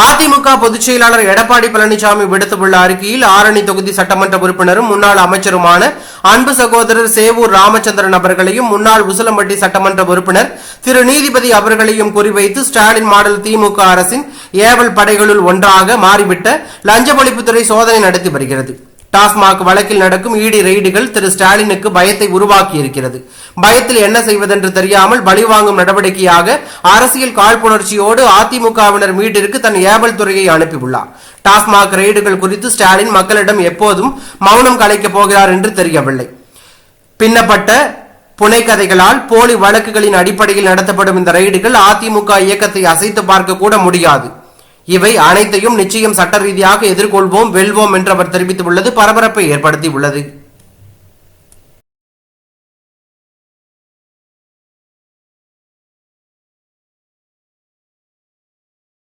அதிமுக பொதுச் செயலாளர் எடப்பாடி பழனிசாமி விடுத்துள்ள அறிக்கையில் ஆரணி தொகுதி சட்டமன்ற உறுப்பினரும் முன்னாள் அமைச்சருமான அன்பு சகோதரர் சேவூர் ராமச்சந்திரன் அவர்களையும் முன்னாள் உசிலம்பட்டி சட்டமன்ற உறுப்பினர் திரு நீதிபதி அவர்களையும் குறிவைத்து ஸ்டாலின் மாடல் திமுக அரசின் ஏவல் படைகளுள் ஒன்றாக மாறிவிட்ட லஞ்ச ஒழிப்புத்துறை சோதனை நடத்தி வருகிறது. டாஸ்மாக் வழக்கில் நடக்கும் இடி ரெய்டுகள் திரு ஸ்டாலினுக்கு பயத்தை உருவாக்கி இருக்கிறது பயத்தில் என்ன செய்வதென்று தெரியாமல் பழிவாங்கும் நடவடிக்கையாக அரசியல் காழ்ப்புணர்ச்சியோடு அதிமுகவினர் மீட்டிற்கு தன் ஏவல் துறையை அனுப்பியுள்ளார். டாஸ்மாக் ரெய்டுகள் குறித்து ஸ்டாலின் மக்களிடம் எப்போதும் மௌனம் கலைக்கப் போகிறார் என்று தெரியவில்லை. பின்னப்பட்ட புனைக்கதைகளால் போலி வழக்குகளின் அடிப்படையில் நடத்தப்படும் இந்த ரெய்டுகள் அதிமுக இயக்கத்தை அசைத்து பார்க்க கூட முடியாது. இவை அனைத்தையும் நிச்சயம் சட்ட ரீதியாக எதிர்கொள்வோம் வெல்வோம் என்று அவர் தெரிவித்துள்ளது பரபரப்பை ஏற்படுத்தியுள்ளது.